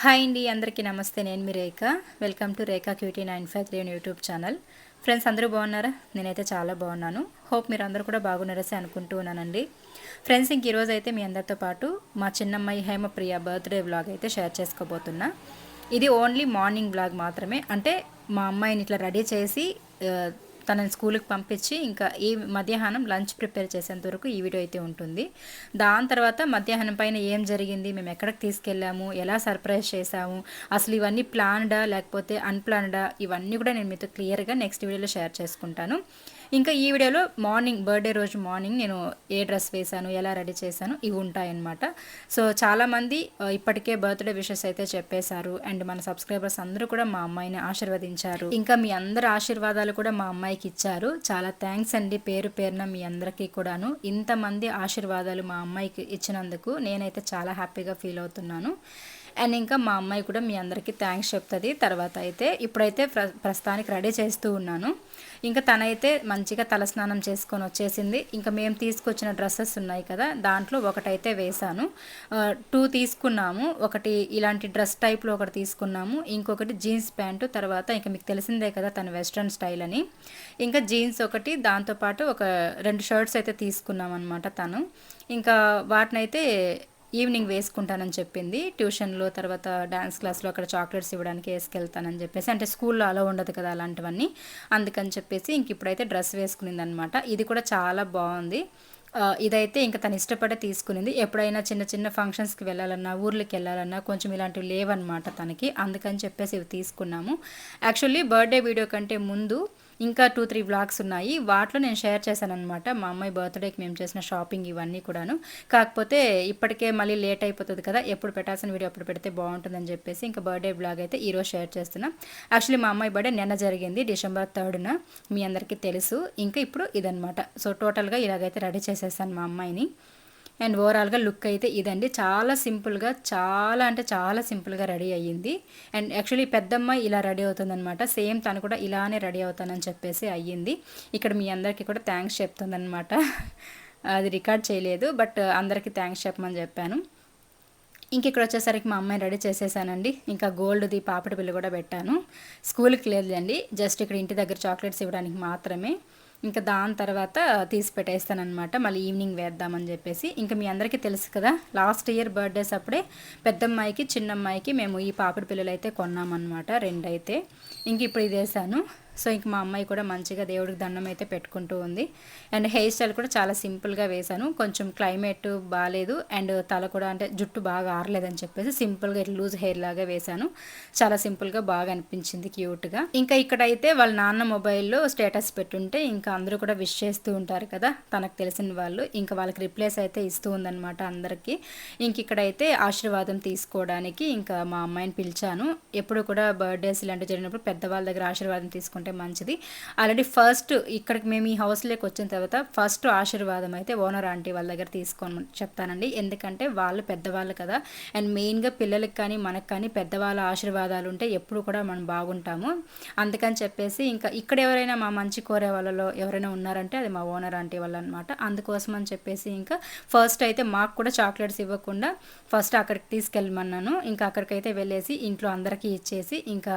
Hi అండి అందరికీ నమస్తే. నేను మీ Rekha. Welcome to Rekha cutie nine five three YouTube channel. Friends అందరూ బాగున్నారా? నేనైతే చాలా బాగున్నాను. హోప్ మీరు అందరూ కూడా బాగున్నారసి అనుకుంటూ ఉన్నానండి. ఫ్రెండ్స్ ఇంక ఈరోజు అయితే మీ అందరితో పాటు మా చిన్నమ్మాయి హేమప్రియ బర్త్డే వ్లాగ్ అయితే షేర్ చేసుకోబోతున్నా. ఇది ఓన్లీ మార్నింగ్ వ్లాగ్ మాత్రమే. అంటే మా అమ్మాయిని ఇట్లా రెడీ చేసి తనని స్కూల్కి పంపించి ఇంకా ఈ మధ్యాహ్నం లంచ్ ప్రిపేర్ చేసేంత వరకు ఈ వీడియో అయితే ఉంటుంది. దాని తర్వాత మధ్యాహ్నం పైన ఏం జరిగింది మేము ఎక్కడికి తీసుకెళ్ళాము ఎలా సర్ప్రైజ్ చేసాము అసలు ఇవన్నీ ప్లాన్డా లేకపోతే అన్ప్లాన్డా ఇవన్నీ కూడా నేను మీతో క్లియర్గా నెక్స్ట్ వీడియోలో షేర్ చేసుకుంటాను. ఇంకా ఈ వీడియోలో మార్నింగ్ బర్త్డే రోజు మార్నింగ్ నేను ఏ డ్రెస్ వేశాను ఎలా రెడీ చేశాను ఇవి ఉంటాయన్నమాట. సో చాలామంది ఇప్పటికే బర్త్డే విషెస్ అయితే చెప్పేశారు. అండ్ మన సబ్స్క్రైబర్స్ అందరూ కూడా మా అమ్మాయిని ఆశీర్వదించారు. ఇంకా మీ అందరి ఆశీర్వాదాలు కూడా మా అమ్మాయికి ఇచ్చారు. చాలా థ్యాంక్స్ అండి పేరు పేరున మీ అందరికీ కూడాను. ఇంతమంది ఆశీర్వాదాలు మా అమ్మాయికి ఇచ్చినందుకు నేనైతే చాలా హ్యాపీగా ఫీల్ అవుతున్నాను. అండ్ ఇంకా మా అమ్మాయి కూడా మీ అందరికీ థ్యాంక్స్ చెప్తుంది. తర్వాత అయితే ఇప్పుడైతే ప్ర ప్రస్తుతానికి రెడీ చేస్తూ ఉన్నాను. ఇంకా తనైతే మంచిగా తలస్నానం చేసుకొని వచ్చేసింది. ఇంకా మేము తీసుకొచ్చిన డ్రెస్సెస్ ఉన్నాయి కదా దాంట్లో ఒకటైతే వేశాను. టూ తీసుకున్నాము. ఒకటి ఇలాంటి డ్రెస్ టైప్లో ఒకటి తీసుకున్నాము. ఇంకొకటి జీన్స్ ప్యాంటు. తర్వాత ఇంకా మీకు తెలిసిందే కదా తన వెస్ట్రన్ స్టైల్ అని. ఇంకా జీన్స్ ఒకటి దాంతోపాటు ఒక రెండు షర్ట్స్ అయితే తీసుకున్నాం అనమాట తను. ఇంకా వాటినైతే ఈవినింగ్ వేసుకుంటానని చెప్పింది. ట్యూషన్లో తర్వాత డ్యాన్స్ క్లాస్లో అక్కడ చాక్లెట్స్ ఇవ్వడానికి వేసుకెళ్తానని చెప్పేసి అంటే స్కూల్లో అలా ఉండదు కదా అలాంటివన్నీ. అందుకని చెప్పేసి ఇంక ఇప్పుడైతే డ్రెస్ వేసుకునింది అనమాట ఇది కూడా చాలా బాగుంది. ఇదైతే ఇంకా తను ఇష్టపడే తీసుకునింది. ఎప్పుడైనా చిన్న చిన్న ఫంక్షన్స్కి వెళ్ళాలన్నా ఊర్లకి వెళ్ళాలన్నా కొంచెం ఇలాంటివి లేవన్నమాట తనకి. అందుకని చెప్పేసి ఇవి తీసుకున్నాము. యాక్చువల్లీ బర్త్డే వీడియో కంటే ముందు ఇంకా టూ త్రీ బ్లాగ్స్ ఉన్నాయి. వాటిలో నేను షేర్ చేశాను అనమాట మా అమ్మాయి బర్త్డేకి మేము చేసిన షాపింగ్ ఇవన్నీ కూడాను. కాకపోతే ఇప్పటికే మళ్ళీ లేట్ అయిపోతుంది కదా. ఎప్పుడు పెట్టాల్సిన వీడియో అప్పుడు పెడితే బాగుంటుందని చెప్పేసి ఇంకా బర్త్డే బ్లాగ్ అయితే ఈరోజు షేర్ చేస్తున్నాం. యాక్చువల్లీ మా అమ్మాయి బర్త్డే నిన్న జరిగింది డిసెంబర్ థర్డ్న మీ అందరికీ తెలుసు. ఇంకా ఇప్పుడు ఇదనమాట సో టోటల్గా ఇలాగైతే రెడీ చేసేసాను మా అమ్మాయిని. అండ్ ఓవరాల్గా లుక్ అయితే ఇదండి. చాలా సింపుల్గా చాలా అంటే చాలా సింపుల్గా రెడీ అయ్యింది. అండ్ యాక్చువల్లీ పెద్దమ్మ ఇలా రెడీ అవుతుందనమాట సేమ్ తను కూడా ఇలానే రెడీ అవుతానని చెప్పేసి అయ్యింది. ఇక్కడ మీ అందరికీ కూడా థ్యాంక్స్ చెప్తుందనమాట అది రికార్డ్ చేయలేదు బట్ అందరికీ థ్యాంక్స్ చెప్పమని చెప్పాను. ఇంక ఇక్కడ వచ్చేసరికి మా అమ్మాయిని రెడీ చేసేసానండి. ఇంకా గోల్డ్ది పాపడి బిల్లు కూడా పెట్టాను. స్కూల్కి లేదండి జస్ట్ ఇక్కడ ఇంటి దగ్గర చాక్లెట్స్ ఇవ్వడానికి మాత్రమే. ఇంకా దాని తర్వాత తీసి పెట్టేస్తానమాట మళ్ళీ ఈవినింగ్ వేద్దామని చెప్పేసి. ఇంకా మీ అందరికీ తెలుసు కదా లాస్ట్ ఇయర్ బర్త్డేస్ అప్పుడే పెద్దమ్మాయికి చిన్నమ్మాయికి మేము ఈ పాపిడి పిల్లలు అయితే కొన్నామన్నమాట రెండైతే. ఇంక ఇప్పుడు ఇది వేసాను సో ఇంక మా అమ్మాయి కూడా మంచిగా దేవుడికి దండం అయితే పెట్టుకుంటూ ఉంది. అండ్ హెయిర్ స్టైల్ కూడా చాలా సింపుల్గా వేశాను. కొంచెం క్లైమేట్ బాగాలేదు అండ్ తల కూడా అంటే జుట్టు బాగా ఆరలేదని చెప్పేసి సింపుల్గా ఇట్లా లూజ్ హెయిర్ లాగా వేశాను. చాలా సింపుల్గా బాగా అనిపించింది క్యూట్గా. ఇంకా ఇక్కడైతే వాళ్ళ నాన్న మొబైల్లో స్టేటస్ పెట్టుంటే ఇంకా అందరూ కూడా విష్ చేస్తూ ఉంటారు కదా తనకు తెలిసిన వాళ్ళు. ఇంకా వాళ్ళకి రిప్లేస్ అయితే ఇస్తూ ఉందన్నమాట అందరికీ. ఇంక ఇక్కడైతే ఆశీర్వాదం తీసుకోవడానికి ఇంకా మా అమ్మాయిని పిలిచాను. ఎప్పుడు కూడా బర్త్డేస్ ఇలాంటివి జరిగినప్పుడు పెద్దవాళ్ళ దగ్గర ఆశీర్వాదం తీసుకుంటే మంచిది. ఆల్రెడీ ఫస్ట్ ఇక్కడికి మేము ఈ హౌస్లోకి వచ్చిన తర్వాత ఫస్ట్ ఆశీర్వాదం అయితే ఓనర్ ఆంటీ వాళ్ళ దగ్గర తీసుకొని చెప్తానండి. ఎందుకంటే వాళ్ళు పెద్దవాళ్ళు కదా. అండ్ మెయిన్గా పిల్లలకి కానీ మనకు కానీ పెద్దవాళ్ళ ఆశీర్వాదాలు ఉంటే ఎప్పుడు కూడా మనం బాగుంటాము. అందుకని చెప్పేసి ఇంకా ఇక్కడ ఎవరైనా మా మంచి కోరే వాళ్ళలో ఎవరైనా ఉన్నారంటే అది మా ఓనర్ ఆంటీ వాళ్ళు అనమాట అందుకోసం అని చెప్పేసి ఇంకా ఫస్ట్ అయితే మాకు కూడా చాక్లెట్స్ ఇవ్వకుండా ఫస్ట్ అక్కడికి తీసుకెళ్ళమన్నాను. ఇంకా అక్కడికైతే వెళ్ళేసి ఇంట్లో అందరికీ ఇచ్చేసి ఇంకా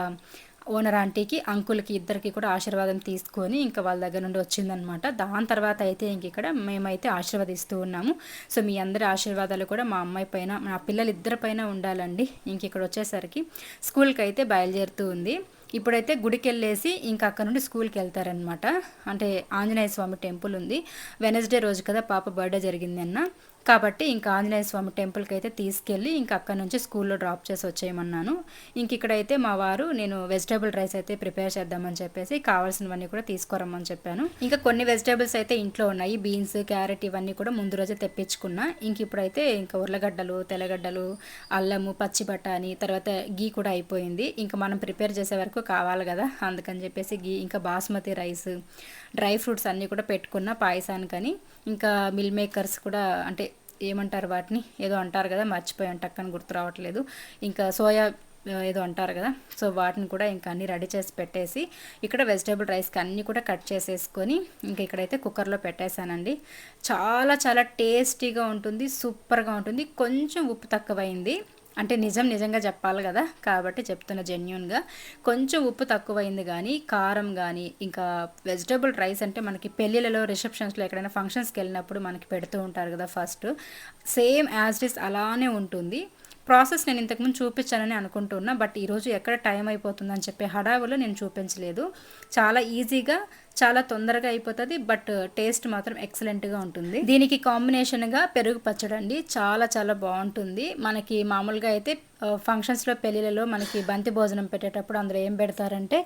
ఓనర్ ఆంటీకి అంకుల్కి ఇద్దరికి కూడా ఆశీర్వాదం తీసుకొని ఇంకా వాళ్ళ దగ్గర నుండి వచ్చిందనమాట దాని తర్వాత అయితే ఇంక ఇక్కడ మేమైతే ఆశీర్వదిస్తూ ఉన్నాము. సో మీ అందరి ఆశీర్వాదాలు కూడా మా అమ్మాయి పైన మా పిల్లలు ఇద్దరి పైన ఉండాలండి. ఇంక ఇక్కడ వచ్చేసరికి స్కూల్కి అయితే బయలుదేరుతూ ఉంది. ఇప్పుడైతే గుడికి వెళ్ళేసి ఇంకా అక్కడ నుండి స్కూల్కి వెళ్తారనమాట అంటే ఆంజనేయ స్వామి టెంపుల్ ఉంది. వెనస్డే రోజు కదా పాప బర్త్డే జరిగింది అన్న కాబట్టి ఇంకా ఆంజనేయ స్వామి టెంపుల్కి అయితే తీసుకెళ్ళి ఇంకా అక్కడ నుంచి స్కూల్లో డ్రాప్ చేసి వచ్చేయమన్నాను. ఇంక ఇక్కడైతే మా వారు నేను వెజిటేబుల్ రైస్ అయితే ప్రిపేర్ చేద్దామని చెప్పేసి కావాల్సినవన్నీ కూడా తీసుకురమ్మని చెప్పాను. ఇంకా కొన్ని వెజిటేబుల్స్ అయితే ఇంట్లో ఉన్నాయి. బీన్స్ క్యారెట్ ఇవన్నీ కూడా ముందు రోజే తెప్పించుకున్నా. ఇంక ఇప్పుడైతే ఇంకా ఉర్లగడ్డలు తెల్లగడ్డలు అల్లము పచ్చి బఠానీ తర్వాత గీ కూడా అయిపోయింది. ఇంకా మనం ప్రిపేర్ చేసే వరకు కావాలి కదా. అందుకని చెప్పేసి గీ ఇంకా బాస్మతి రైస్ డ్రై ఫ్రూట్స్ అన్నీ కూడా పెట్టుకున్న పాయసానికని. ఇంకా మిల్ మేకర్స్ కూడా అంటే ఏమంటారు వాటిని? ఏదో అంటారు కదా మర్చిపోయాను టక్కని గుర్తు రావట్లేదు. ఇంకా సోయా ఏదో అంటారు కదా. సో వాటిని కూడా ఇంకా అన్ని రెడీ చేసి పెట్టేసి ఇక్కడ వెజిటేబుల్ రైస్కి అన్నీ కూడా కట్ చేసేసుకొని ఇంకా ఇక్కడైతే కుక్కర్లో పెట్టేశానండి. చాలా చాలా టేస్టీగా ఉంటుంది సూపర్గా ఉంటుంది. కొంచెం ఉప్పు తక్కువైంది. అంటే నిజం నిజంగా చెప్పాలి కదా? కాబట్టి చెప్తున్న జెన్యున్గా కొంచెం ఉప్పు తక్కువైంది కానీ కారం కానీ ఇంకా వెజిటేబుల్ రైస్ అంటే మనకి పెళ్ళిళ్ళలో రిసెప్షన్స్లో ఎక్కడైనా ఫంక్షన్స్కి వెళ్ళినప్పుడు మనకి పెడుతూ ఉంటారు కదా ఫస్ట్ సేమ్ యాజ్ ఇస్ అలానే ఉంటుంది. ప్రాసెస్ నేను ఇంతకుముందు చూపించానని అనుకుంటున్నా బట్ ఈరోజు ఎక్కడ టైం అయిపోతుందని చెప్పే హడావులో నేను చూపించలేదు. చాలా ఈజీగా చాలా తొందరగా అయిపోతుంది బట్ టేస్ట్ మాత్రం ఎక్సలెంట్గా ఉంటుంది. దీనికి కాంబినేషన్గా పెరుగు పచ్చడి అండి చాలా చాలా బాగుంటుంది. మనకి మామూలుగా అయితే ఫంక్షన్స్లో పెళ్ళిళ్ళలో మనకి బంతి భోజనం పెట్టేటప్పుడు అందులో ఏం పెడతారంటే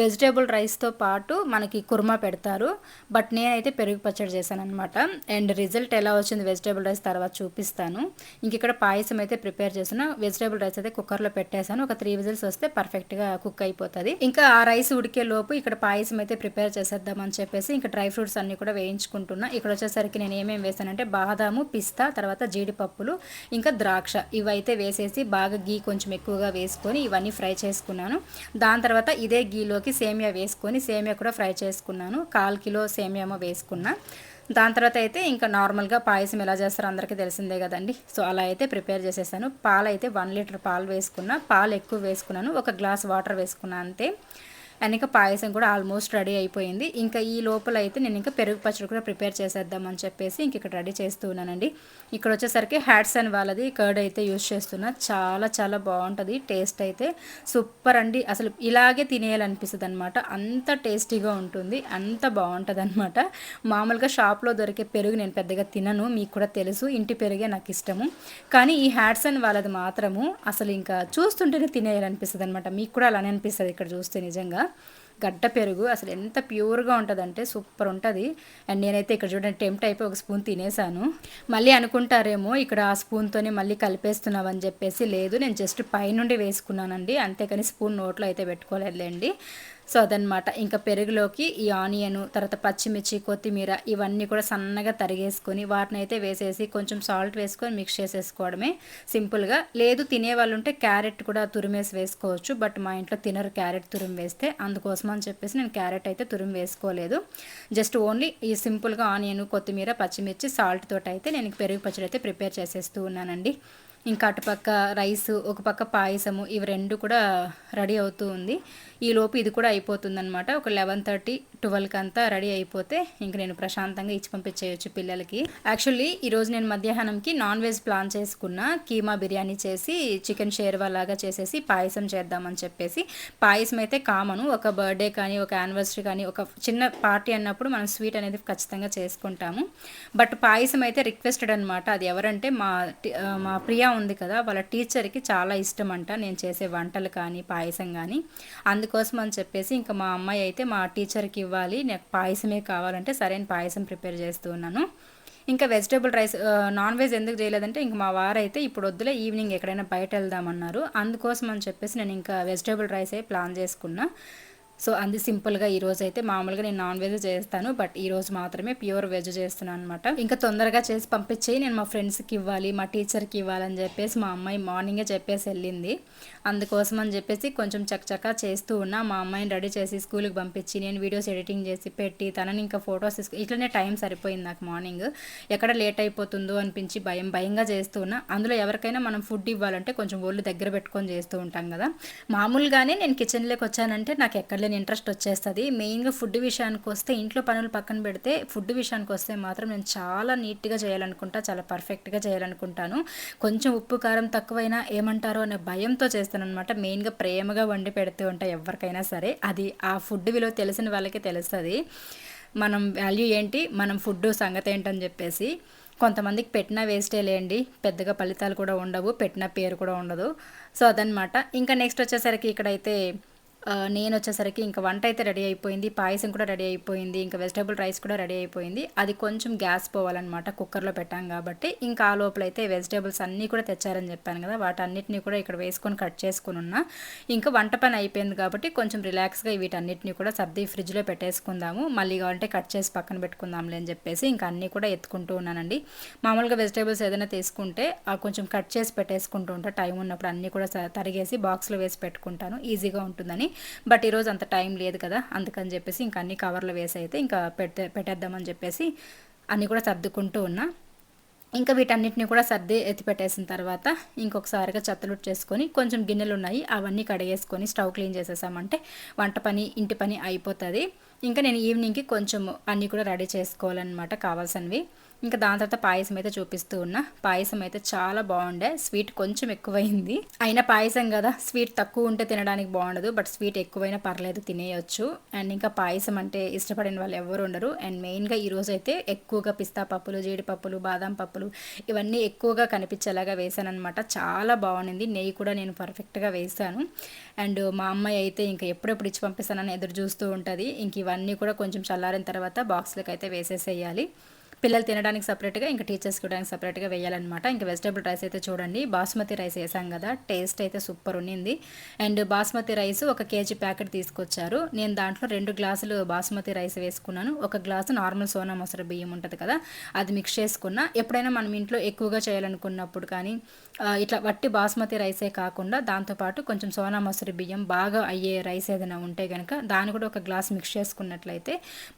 వెజిటేబుల్ రైస్తో పాటు మనకి కుర్మా పెడతారు. బట్ నేనైతే పెరుగు పచ్చడి చేశాను అనమాట అండ్ రిజల్ట్ ఎలా వచ్చింది వెజిటేబుల్ రైస్ తర్వాత చూపిస్తాను. ఇంక ఇక్కడ పాయసం అయితే ప్రిపేర్ చేసిన వెజిటేబుల్ రైస్ అయితే కుక్కర్లో పెట్టేశాను. ఒక త్రీ విజిల్స్ వస్తే పర్ఫెక్ట్గా కుక్ అయిపోతుంది. ఇంకా ఆ రైస్ ఉడికే లోపు ఇక్కడ పాయసం అయితే ప్రిపేర్ చేసేద్దామని చెప్పేసి ఇంకా డ్రై ఫ్రూట్స్ అన్ని కూడా వేయించుకుంటున్నా. ఇక్కడ వచ్చేసరికి నేను ఏమేమి వేసానంటే బాదాము పిస్తా తర్వాత జీడిపప్పులు ఇంకా ద్రాక్ష. ఇవైతే వేసేసి బాగా గీ కొంచెం ఎక్కువగా వేసుకొని ఇవన్నీ ఫ్రై చేసుకున్నాను. దాని తర్వాత ఇదే గీలోకి సేమియా వేసుకొని సేమియా కూడా ఫ్రై చేసుకున్నాను. కాల్ కిలో సేమియామో వేసుకున్నా. దాని తర్వాత అయితే ఇంకా నార్మల్గా పాయసం ఎలా చేస్తారో అందరికీ తెలిసిందే కదండి. సో అలా అయితే ప్రిపేర్ చేసేసాను. పాలు అయితే వన్ లీటర్ పాలు వేసుకున్నా. పాలు ఎక్కువ వేసుకున్నాను. ఒక గ్లాస్ వాటర్ వేసుకున్నా అంతే. అండ్ ఇంకా పాయసం కూడా ఆల్మోస్ట్ రెడీ అయిపోయింది. ఇంకా ఈ లోపల అయితే నేను ఇంకా పెరుగు పచ్చడి కూడా ప్రిపేర్ చేసేద్దామని చెప్పేసి ఇంక ఇక్కడ రెడీ చేస్తూ ఉన్నానండి. ఇక్కడ వచ్చేసరికి హ్యాట్స్ అండ్ వాళ్ళది కర్డ్ అయితే యూస్ చేస్తున్నా. చాలా చాలా బాగుంటుంది. టేస్ట్ అయితే సూపర్ అండి. అసలు ఇలాగే తినేయాలనిపిస్తుంది అనమాట అంత టేస్టీగా ఉంటుంది. అంత బాగుంటుంది అనమాట మామూలుగా షాప్లో దొరికే పెరుగు నేను పెద్దగా తినను. మీకు కూడా తెలుసు. ఇంటి పెరుగే నాకు ఇష్టము. కానీ ఈ హ్యాట్స్ అండ్ వాళ్ళది మాత్రము అసలు ఇంకా చూస్తుంటేనే తినేయాలనిపిస్తుంది అనమాట మీకు కూడా అలానే అనిపిస్తుంది ఇక్కడ చూస్తే నిజంగా. గడ్డ పెరుగు అసలు ఎంత ప్యూర్గా ఉంటుందంటే సూపర్ ఉంటుంది. అండ్ నేనైతే ఇక్కడ చూడండి టెంప్ట్ అయిపోయి ఒక స్పూన్ తినేసాను. మళ్ళీ అనుకుంటారేమో ఇక్కడ ఆ స్పూన్తోనే మళ్ళీ కలిపేస్తున్నావు అని చెప్పేసి లేదు నేను జస్ట్ పైనుండి వేసుకున్నానండి. అంతేకాని స్పూన్ నోట్లో అయితే పెట్టుకోలేదులేండి. సో అదనమాట ఇంకా పెరుగులోకి ఈ ఆనియన్ తర్వాత పచ్చిమిర్చి కొత్తిమీర ఇవన్నీ కూడా సన్నగా తరిగేసుకొని వాటిని అయితే వేసేసి కొంచెం సాల్ట్ వేసుకొని మిక్స్ చేసేసుకోవడమే సింపుల్గా. లేదు తినే వాళ్ళు ఉంటే క్యారెట్ కూడా తురిమేసి వేసుకోవచ్చు. బట్ మా ఇంట్లో తినరు క్యారెట్ తురిమి వేస్తే. అందుకోసం అని చెప్పేసి నేను క్యారెట్ అయితే తురిమి వేసుకోలేదు. జస్ట్ ఓన్లీ ఈ సింపుల్గా ఆనియన్ కొత్తిమీర పచ్చిమిర్చి సాల్ట్ తోటి అయితే నేను పెరుగు పచ్చడి అయితే ప్రిపేర్ చేసేస్తూ ఉన్నానండి. ఇంకా అటుపక్క రైస్ ఒక పక్క పాయసము ఇవి రెండు కూడా రెడీ అవుతూ ఉంది. ఈలోపు ఇది కూడా అయిపోతుందనమాట ఒక లెవెన్ థర్టీ ట్వెల్వ్కి అంతా రెడీ అయిపోతే ఇంక నేను ప్రశాంతంగా ఇచ్చి పంపించేయచ్చు పిల్లలకి. యాక్చువల్లీ ఈరోజు నేను మధ్యాహ్నంకి నాన్ వెజ్ ప్లాన్ చేసుకున్న. కీమా బిర్యానీ చేసి చికెన్ షేర్వా లాగా చేసేసి పాయసం చేద్దామని చెప్పేసి. పాయసం అయితే కామను. ఒక బర్త్డే కానీ ఒక యానివర్సరీ కానీ ఒక చిన్న పార్టీ అన్నప్పుడు మనం స్వీట్ అనేది ఖచ్చితంగా చేసుకుంటాము. బట్ పాయసం అయితే రిక్వెస్టెడ్ అనమాట అది ఎవరంటే మా మా ప్రియా ఉంది కదా వాళ్ళ టీచర్కి చాలా ఇష్టం అంట నేను చేసే వంటలు కానీ పాయసం కానీ. అందుకోసం అని చెప్పేసి ఇంకా మా అమ్మాయి అయితే మా టీచర్కి ఇవ్వాలి. నాకు పాయసమే కావాలంటే సరైన పాయసం ప్రిపేర్ చేస్తూ ఉన్నాను. ఇంకా వెజిటేబుల్ రైస్ నాన్ వెజ్ ఎందుకు చేయలేదంటే ఇంక మా వారైతే ఇప్పుడు వద్దులే ఈవినింగ్ ఎక్కడైనా బయట వెళ్దామన్నారు. అందుకోసం అని చెప్పేసి నేను ఇంకా వెజిటేబుల్ రైసే ప్లాన్ చేసుకున్నా. సో అంది సింపుల్గా ఈ రోజు అయితే మామూలుగా నేను నాన్ వెజ్ చేస్తాను బట్ ఈ రోజు మాత్రమే ప్యూర్ వెజ్ చేస్తున్నాను అనమాట ఇంకా తొందరగా చేసి పంపించేయి నేను మా ఫ్రెండ్స్కి ఇవ్వాలి మా టీచర్కి ఇవ్వాలని చెప్పేసి మా అమ్మాయి మార్నింగే చెప్పేసి వెళ్ళింది. అందుకోసం అని చెప్పేసి కొంచెం చక్కచక్క చేస్తూ ఉన్నా మా అమ్మాయిని రెడీ చేసి స్కూల్కి పంపించి నేను వీడియోస్ ఎడిటింగ్ చేసి పెట్టి తనని ఇంకా ఫొటోస్ తీసుకు ఇట్లనే టైం సరిపోయింది నాకు మార్నింగ్. ఎక్కడ లేట్ అయిపోతుందో అనిపించి భయం భయంగా చేస్తూ ఉన్నా. అందులో ఎవరికైనా మనం ఫుడ్ ఇవ్వాలంటే కొంచెం ఒళ్ళు దగ్గర పెట్టుకొని చేస్తూ ఉంటాం కదా. మామూలుగానే నేను కిచెన్లోకి వచ్చానంటే నాకు ఎక్కడ లేని ఇంట్రెస్ట్ వచ్చేస్తుంది. మెయిన్గా ఫుడ్ విషయానికి వస్తే ఇంట్లో పనులు పక్కన పెడితే ఫుడ్ విషయానికి వస్తే మాత్రం నేను చాలా నీట్గా చేయాలనుకుంటా చాలా పర్ఫెక్ట్గా చేయాలనుకుంటాను. కొంచెం ఉప్పు కారం తక్కువైనా ఏమంటారో అనే భయంతో చేస్తాను అనమాట మెయిన్గా ప్రేమగా వండి పెడుతూ ఉంటా ఎవరికైనా సరే. అది ఆ ఫుడ్ విలువ తెలిసిన వాళ్ళకి తెలుస్తుంది. మనం వాల్యూ ఏంటి? మనం ఫుడ్ సంగతి ఏంటని చెప్పేసి. కొంతమందికి పెట్టిన వేస్టే లేండి. పెద్దగా ఫలితాలు కూడా ఉండవు. పెట్టిన పేరు కూడా ఉండదు. సో అదనమాట ఇంకా నెక్స్ట్ వచ్చేసరికి ఇక్కడైతే నేను వచ్చేసరికి ఇంకా వంట అయితే రెడీ అయిపోయింది పాయసం కూడా రెడీ అయిపోయింది ఇంకా వెజిటేబుల్ రైస్ కూడా రెడీ అయిపోయింది. అది కొంచెం గ్యాస్ పోవాలన్నమాట కుక్కర్లో పెట్టాం కాబట్టి. ఇంకా ఆ లోపల అయితే వెజిటేబుల్స్ అన్నీ కూడా తెచ్చారని చెప్పాను కదా వాటన్నిటిని కూడా ఇక్కడ వేసుకొని కట్ చేసుకుని ఉన్నా. ఇంకా వంట పని అయిపోయింది కాబట్టి కొంచెం రిలాక్స్గా వీటన్నిటిని కూడా సర్ది ఫ్రిడ్జ్లో పెట్టేసుకుందాము. మళ్ళీ కావాలంటే కట్ చేసి పక్కన పెట్టుకుందాంలే అని చెప్పేసి ఇంకా అన్నీ కూడా ఎత్తుకుంటూ ఉన్నానండి. మామూలుగా వెజిటేబుల్స్ ఏదైనా తీసుకుంటే కొంచెం కట్ చేసి పెట్టేసుకుంటూ ఉంటా. టైం ఉన్నప్పుడు అన్నీ కూడా తరిగేసి బాక్స్లో వేసి పెట్టుకుంటాను. ఈజీగా ఉంటుందని. బట్ ఈరోజు అంత టైం లేదు కదా అందుకని చెప్పేసి ఇంకా అన్ని కవర్లు వేసి అయితే ఇంకా పెట్టే పెట్టేద్దామని చెప్పేసి అన్నీ కూడా సర్దుకుంటూ ఉన్నా. ఇంకా వీటన్నిటిని కూడా సర్ది ఎత్తిపెట్టేసిన తర్వాత ఇంకొకసారిగా చెత్తలుట్ చేసుకొని కొంచెం గిన్నెలు ఉన్నాయి అవన్నీ కడిగేసుకొని స్టవ్ క్లీన్ చేసేసామంటే వంట పని ఇంటి పని అయిపోతుంది. ఇంకా నేను ఈవినింగ్కి కొంచెం అన్నీ కూడా రెడీ చేసుకోవాలన్నమాట కావాల్సినవి. ఇంకా దాని తర్వాత పాయసం అయితే చూపిస్తూ ఉన్నా. పాయసం అయితే చాలా బాగుండే. స్వీట్ కొంచెం ఎక్కువైంది. అయినా పాయసం కదా. స్వీట్ తక్కువ ఉంటే తినడానికి బాగుండదు. బట్ స్వీట్ ఎక్కువైనా పర్లేదు తినేయొచ్చు. అండ్ ఇంకా పాయసం అంటే ఇష్టపడిన వాళ్ళు ఎవరు ఉండరు. అండ్ మెయిన్గా ఈరోజు అయితే ఎక్కువగా పిస్తా పప్పులు జీడిపప్పులు బాదం పప్పులు ఇవన్నీ ఎక్కువగా కనిపించేలాగా వేసాను అనమాట చాలా బాగుంది నెయ్యి కూడా నేను పర్ఫెక్ట్గా వేసాను. అండ్ మా అమ్మాయి అయితే ఇంకా ఎప్పుడెప్పుడు ఇచ్చి పంపిస్తానని ఎదురు చూస్తూ ఉంటుంది. ఇంక ఇవన్నీ కూడా కొంచెం చల్లారిన తర్వాత బాక్స్లకు అయితే వేసేసేయాలి. పిల్లలు తినడానికి సపరేట్గా ఇంకా టీచర్స్ కూడా సపరేట్గా వేయాలన్నమాట. ఇంకా వెజిటేబుల్ రైస్ అయితే చూడండి బాస్మతి రైస్ వేసాం కదా టేస్ట్ అయితే సూపర్ ఉన్నింది. అండ్ బాస్మతి రైస్ ఒక కేజీ ప్యాకెట్ తీసుకొచ్చారు. నేను దాంట్లో రెండు గ్లాసులు బాస్మతి రైస్ వేసుకున్నాను. ఒక గ్లాసు నార్మల్ సోనా మసూర బియ్యం ఉంటుంది కదా అది మిక్స్ చేసుకున్నా. ఎప్పుడైనా మనం ఇంట్లో ఎక్కువగా చేయాలనుకున్నప్పుడు కానీ ఇట్లా వట్టి బాస్మతి రైసే కాకుండా దాంతోపాటు కొంచెం సోనా మసూరి బియ్యం బాగా అయ్యే రైస్ ఏదైనా ఉంటే కనుక దాన్ని కూడా ఒక గ్లాస్ మిక్స్ చేసుకున్నట్లయితే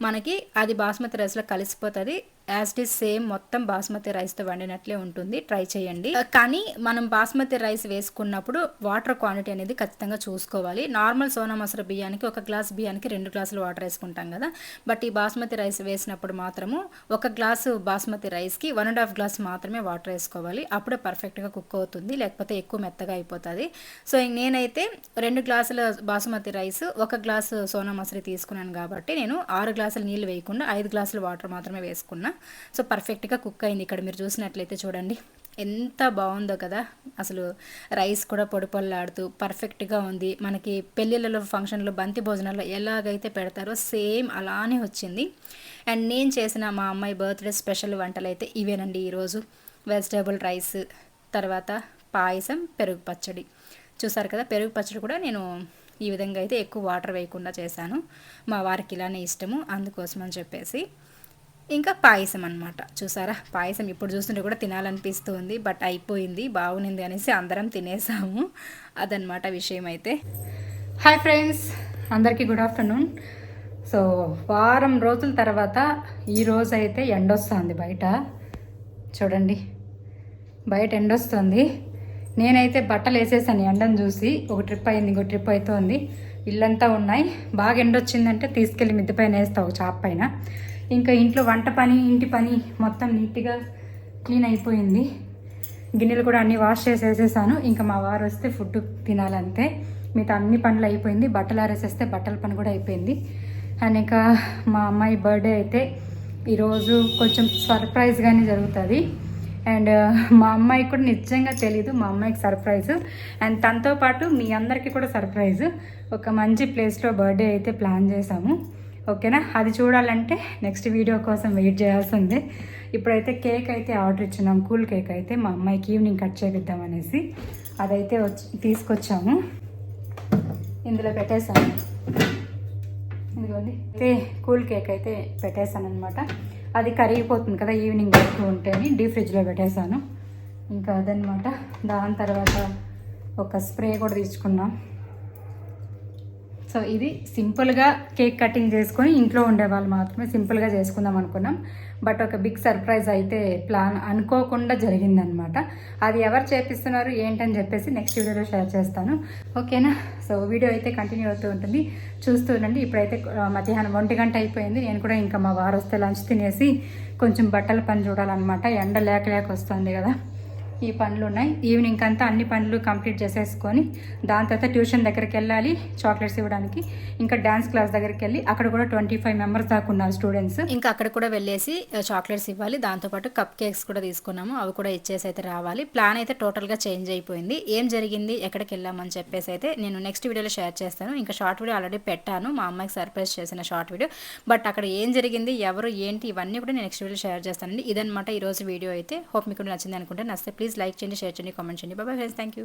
మనకి అది బాస్మతి రైస్లో కలిసిపోతుంది. యాజ్ ఇట్ ఈస్ సేమ్ మొత్తం బాస్మతి రైస్తో వండినట్లే ఉంటుంది. ట్రై చేయండి. Uh, కానీ మనం బాస్మతి రైస్ వేసుకున్నప్పుడు వాటర్ క్వాంటిటీ అనేది ఖచ్చితంగా చూసుకోవాలి. నార్మల్ సోనా మసర బియ్యానికి ఒక గ్లాస్ బియ్యానికి రెండు గ్లాసులు వాటర్ వేసుకుంటాం కదా. బట్ ఈ బాస్మతి రైస్ వేసినప్పుడు మాత్రము ఒక గ్లాసు బాస్మతి రైస్కి వన్ అండ్ హాఫ్ గ్లాస్ మాత్రమే వాటర్ వేసుకోవాలి. అప్పుడే పర్ఫెక్ట్గా కుక్ అవుతుంది. లేకపోతే ఎక్కువ మెత్తగా అయిపోతుంది. సో నేనైతే రెండు గ్లాసుల బాస్మతి రైస్ ఒక గ్లాసు సోనామసరి తీసుకున్నాను కాబట్టి నేను ఆరు గ్లాసులు నీళ్ళు వేయకుండా ఐదు గ్లాసులు వాటర్ మాత్రమే వేసుకున్నా. సో పర్ఫెక్ట్గా కుక్ అయింది ఇక్కడ మీరు చూసినట్లయితే చూడండి. ఎంత బాగుందో కదా. అసలు రైస్ కూడా పొడి పొల్లాడుతూ పర్ఫెక్ట్గా ఉంది. మనకి పెళ్ళిళ్ళలో ఫంక్షన్లో బంతి భోజనాల్లో ఎలాగైతే పెడతారో సేమ్ అలానే వచ్చింది. అండ్ నేను చేసిన మా అమ్మాయి బర్త్డే స్పెషల్ వంటలు అయితే ఇవేనండి ఈరోజు. వెజిటేబుల్ రైస్ తర్వాత పాయసం పెరుగు పచ్చడి. చూసారు కదా పెరుగు పచ్చడి కూడా నేను ఈ విధంగా అయితే ఎక్కువ వాటర్ వేయకుండా చేశాను. మా వారికి ఇలానే ఇష్టము. అందుకోసం అని చెప్పేసి ఇంకా పాయసం అనమాట చూసారా? పాయసం ఇప్పుడు చూస్తుంటే కూడా తినాలనిపిస్తుంది. బట్ అయిపోయింది బాగునింది అనేసి అందరం తినేసాము. అదనమాట విషయం అయితే. హాయ్ ఫ్రెండ్స్ అందరికీ గుడ్ ఆఫ్టర్నూన్. సో వారం రోజుల తర్వాత ఈరోజు అయితే ఎండొస్తుంది బయట. చూడండి బయట ఎండొస్తుంది నేనైతే బట్టలు వేసేసాను ఎండను చూసి. ఒక ట్రిప్ అయింది ఇంకో ట్రిప్ అవుతుంది ఇల్లంతా ఉన్నాయి. బాగా ఎండొచ్చిందంటే తీసుకెళ్ళి మిద్దె పైన వేస్తావు చాప్ పైన. ఇంకా ఇంట్లో వంట పని ఇంటి పని మొత్తం నీట్గా క్లీన్ అయిపోయింది. గిన్నెలు కూడా అన్నీ వాష్ చేసేసేసాను ఇంకా మా వారు వస్తే ఫుడ్ తినాలంతే. మిగతా అన్ని పనులు అయిపోయింది. బట్టలు ఆరేసేస్తే బట్టల పని కూడా అయిపోయింది. అండ్ ఇంకా మా అమ్మాయి బర్త్డే అయితే ఈరోజు కొంచెం సర్ప్రైజ్గానే జరుగుతుంది. అండ్ మా అమ్మాయికి కూడా నిజంగా తెలీదు. మా అమ్మాయికి సర్ప్రైజ్ అండ్ తనతో పాటు మీ అందరికీ కూడా సర్ప్రైజ్ ఒక మంచి ప్లేస్లో బర్త్డే అయితే ప్లాన్ చేశాము. ఓకేనా? అది చూడాలంటే నెక్స్ట్ వీడియో కోసం వెయిట్ చేయాల్సిందే ఇప్పుడైతే కేక్ అయితే ఆర్డర్ ఇచ్చినాం. కూల్ కేక్ అయితే మా అమ్మాయికి ఈవినింగ్ కట్ చేపిద్దాం అనేసి అదైతే వచ్చి తీసుకొచ్చాము. ఇందులో పెట్టేశాను. ఇదిగోండి. అయితే కూల్ కేక్ అయితే పెట్టేశాను అనమాట అది కరిగిపోతుంది కదా ఈవినింగ్ వరకు ఉంటేని డీప్ ఫ్రిడ్జ్లో పెట్టేశాను. ఇంకా అదనమాట దాని తర్వాత ఒక స్ప్రే కూడా తీసుకున్నాం. సో ఇది సింపుల్గా కేక్ కటింగ్ చేసుకొని ఇంట్లో ఉండే వాళ్ళు మాత్రమే సింపుల్గా చేసుకుందాం అనుకున్నాం. బట్ ఒక బిగ్ సర్ప్రైజ్ అయితే ప్లాన్ అనుకోకుండా జరిగిందనమాట. అది ఎవరు చేపిస్తున్నారు ఏంటని చెప్పేసి నెక్స్ట్ వీడియోలో షేర్ చేస్తాను. ఓకేనా? సో వీడియో అయితే కంటిన్యూ అవుతూ ఉంటుంది. చూస్తూ ఉండండి. ఇప్పుడైతే మధ్యాహ్నం ఒంటి గంట అయిపోయింది. నేను కూడా ఇంకా మా వారు వస్తే లంచ్ తినేసి కొంచెం బట్టల పని చూడాలన్నమాట. ఎండ లేక లేక వస్తుంది కదా. ఈ పనులు ఉన్నాయి. ఈవినింగ్ అంతా అన్ని పనులు కంప్లీట్ చేసేసుకొని దాని తర్వాత ట్యూషన్ దగ్గరికి వెళ్ళాలి చాక్లెట్స్ ఇవ్వడానికి. ఇంకా డ్యాన్స్ క్లాస్ దగ్గరికి వెళ్ళి అక్కడ కూడా ట్వంటీ ఫైవ్ మెంబర్స్ దాకా ఉన్నారు స్టూడెంట్స్. ఇంకా అక్కడ కూడా వెళ్ళేసి చాక్లెట్స్ ఇవ్వాలి. దాంతోపాటు కప్ కేక్స్ కూడా తీసుకున్నాము. అవి కూడా ఇచ్చేసి అయితే రావాలి. ప్లాన్ అయితే టోటల్గా చేంజ్ అయిపోయింది. ఏం జరిగింది ఎక్కడికి వెళ్ళామని చెప్పేసి అయితే నేను నెక్స్ట్ వీడియోలో షేర్ చేస్తాను. ఇంకా షార్ట్ వీడియో ఆల్రెడీ పెట్టాను. మా అమ్మాయికి సర్ప్రైజ్ చేసిన షార్ట్ వీడియో. బట్ అక్కడ ఏం జరిగింది ఎవరు ఏంటి ఇవన్నీ కూడా నేను నెక్స్ట్ వీడియో షేర్ చేస్తానండి. ఇదనమాట ఈరోజు వీడియో అయితే. హోప్ మీకు నచ్చింది అనుకుంటే నచ్చితే ప్లీజ్ ప్లీజ్ లైక్ చేయండి షేర్ చేయండి కామెంట్ చేయండి బాబాయ్ ఫ్రెండ్స్ థ్యాంక్ యూ